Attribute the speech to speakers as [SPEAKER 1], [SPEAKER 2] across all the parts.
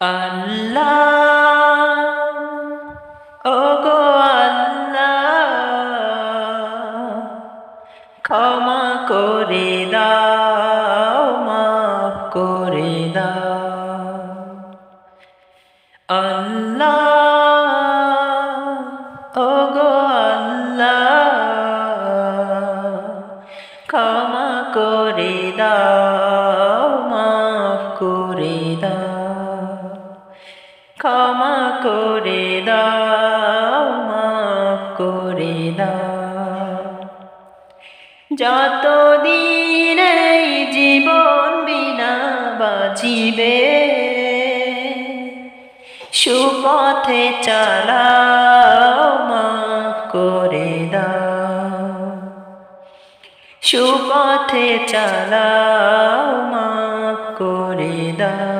[SPEAKER 1] আল্লাহ ও গো আল্লাহ ক্ষমা করে দাও মাফ করে দাও আল্লাহ ও গো আল্লাহ ক্ষমা করে দাও করে দাও, মাফ করে দাও। যতদিন এই জীবন বিনা বাজিবে সুপথে চালাও, মাফ করে দাও। সুপথে চালাও, মাফ করে দাও।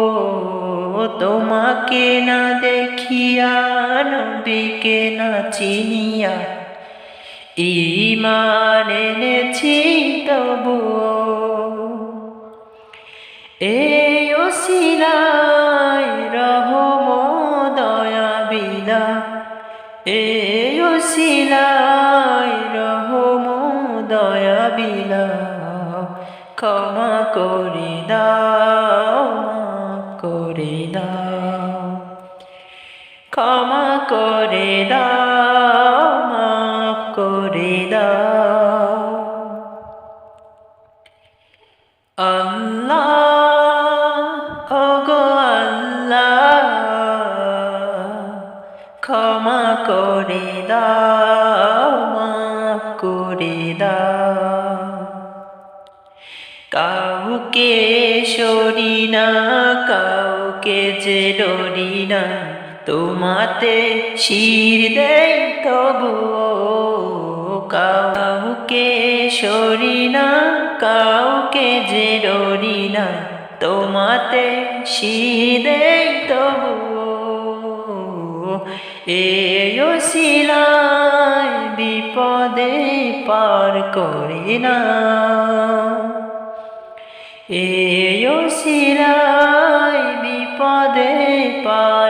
[SPEAKER 1] তোমাকে না দেখিয়া, নবীকে না চিনিয়া। ইমান এনেছি তবুও। এই ওসিলাই রহম দয়া বিলা এই ওসিলাই রহম দয়া বিলা ক্ষমা করে দাও ক্ষমা করে দাও, মাফ করে দাও। আল্লাহ, ওগো আল্লাহ, ক্ষমা করে দাও, মাফ করে দাও। কাউকে সরি না, কাউকে যে ডরি না। তোমাতে শির দেয় তবুও কাউকে সরি না, কাউকে যে ডরি না, তোমাতে শির দেয় তবুও। এও শিলায় বিপদে পার করি না। এও বিপদে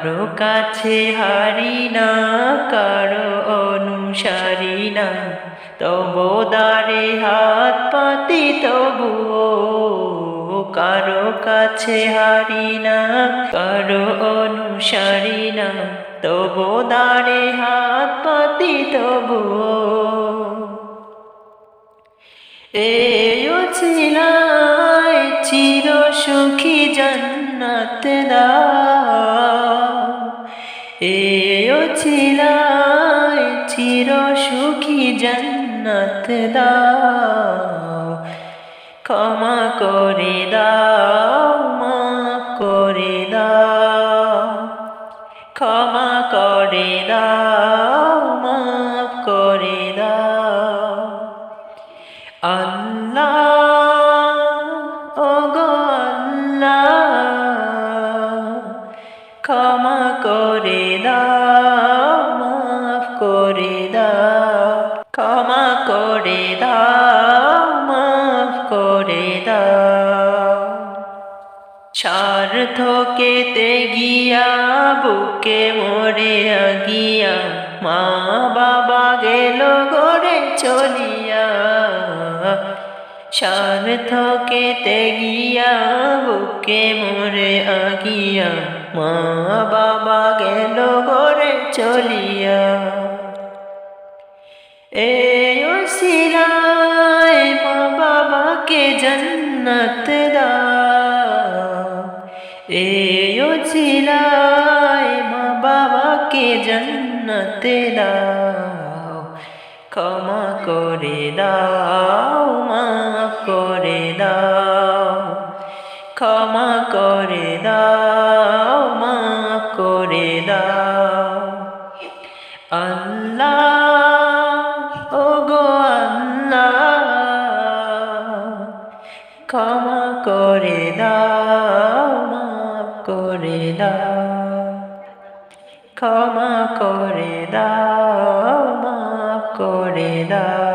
[SPEAKER 1] কারও কাছে হারি না, কারও অনুসারী না। তবু দারে হাত পাতি তবু কারও কাছে হারি না, কারও অনুসারী না। তবু দারে হাত পাতি তবু এও ছিলাই চির সুখী জন্নত দাও জন্নত দাও, ক্ষমা করে দাও মা করে দাও, ক্ষমা করে দাও মা করে দাও। আল্লাহ করে দাও, মাফ করে দাও। সার সার্থকেতে গিয়া বুকে মরে আগিয়া, মা বাবা গেল গড়ে চলিয়া। সার্থকেতে গিয়া বুকে মরে আগিয়া, মা বাবা গেল গড়ে চলিয়া। এই জন্নত দাও এই ওসিলায় মা বাবাকে জন্নত দাও ক্ষমা করে দাও মা করে দাও। ক্ষমা করে দাও মা করে দাও। ক্ষমা করে দাও মা করে দাও।